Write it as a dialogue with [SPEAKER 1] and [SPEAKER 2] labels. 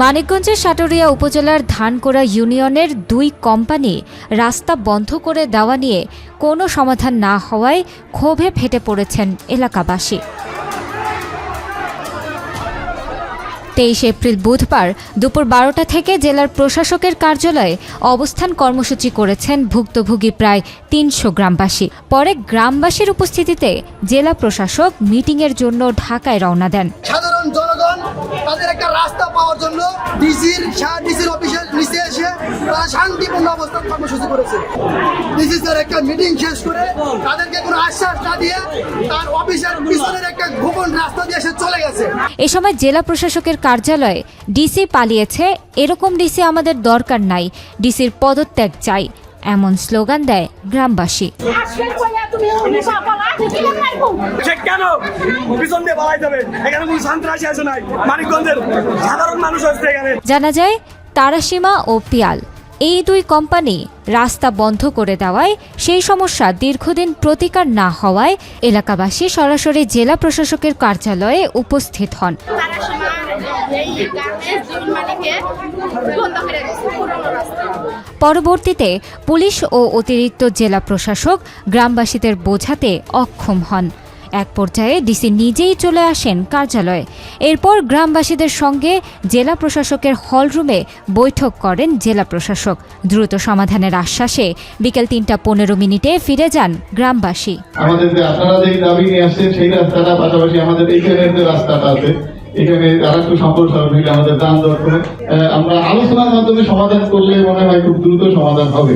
[SPEAKER 1] মানিকগঞ্জের সাটুরিয়া উপজেলার ধানকোড়া ইউনিয়নের দুই কোম্পানি রাস্তা বন্ধ করে দেওয়া নিয়ে কোনো সমাধান না হওয়ায় ক্ষোভে ফেটে পড়েছেন এলাকাবাসী। তেইশ এপ্রিল বুধবার দুপুর বারোটা থেকে জেলার প্রশাসকের কার্যালয়ে অবস্থান কর্মসূচি করেছেন ভুক্তভোগী প্রায় তিনশো গ্রামবাসী। পরে গ্রামবাসীর উপস্থিতিতে জেলা প্রশাসক মিটিংয়ের জন্য ঢাকায় রওনা দেন।
[SPEAKER 2] সাধারণ জনগণ তাদের একটা রাস্তা পাওয়ার জন্য ডিসির ডিসির অফিসের নিচে এসে তারা শান্তিপূর্ণ অবস্থান কর্মসূচি করেছে। ডিসি স্যার একটা মিটিং শেষ করে তাদেরকে কোনো আশ্বাস না দিয়ে তার অফিসের পিছনের একটা গোপন রাস্তা দিয়ে সে চলে গেছে।
[SPEAKER 1] এ সময় জেলা প্রশাসকের কার্যালয়ে ডিসি পালিয়েছে এরকম ডিসি আমাদের দরকার নাই ডিসির পদত্যাগ চাই এমন স্লোগান দেয় গ্রামবাসী।
[SPEAKER 3] আজকে কইয়া তুমি উনি পালা কি মারবো
[SPEAKER 4] সে কেন? পিছন দিয়ে পালাই যাবে। এখানে কোনো সন্ত্রাসী আছে নাই। মানিকগঞ্জের সাধারণ মানুষ হচ্ছে এখানে।
[SPEAKER 1] জানা যায় তারাসীমা ও পিয়াল এই দুই কোম্পানি রাস্তা বন্ধ করে দেওয়ায় সেই সমস্যা দীর্ঘদিন প্রতিকার না হওয়ায় এলাকাবাসী সরাসরি জেলা প্রশাসকের কার্যালয়ে উপস্থিত হন।
[SPEAKER 3] এই গার্মেন্টস জুন মালিকে বন্ধ করে দিচ্ছে পুরোনো রাস্তা।
[SPEAKER 1] পরবর্তীতে পুলিশ ও অতিরিক্ত জেলা প্রশাসক গ্রামবাসীদের বোঝাতে অক্ষম হন। এক পর্যায়ে ডিসি নিজেই চলে আসেন কার্যালয়ে। এরপর গ্রামবাসীদের সঙ্গে জেলা প্রশাসকের হলরুমে বৈঠক করেন জেলা প্রশাসক। দ্রুত সমাধানের আশ্বাসে বিকেল তিনটা পনেরো মিনিটে ফিরে যান গ্রামবাসী।
[SPEAKER 5] আমাদের আপনারা যে দাবি নিয়ে আসছেন, সেই রাস্তাটা পাশাপাশি আমাদের রাস্তাটা আছে এখানে যারা একটু সম্প্রসারণ হইলে আমাদের দান দর করে আহ, আমরা আলোচনার মাধ্যমে সমাধান করলে মনে হয় খুব দ্রুত সমাধান হবে।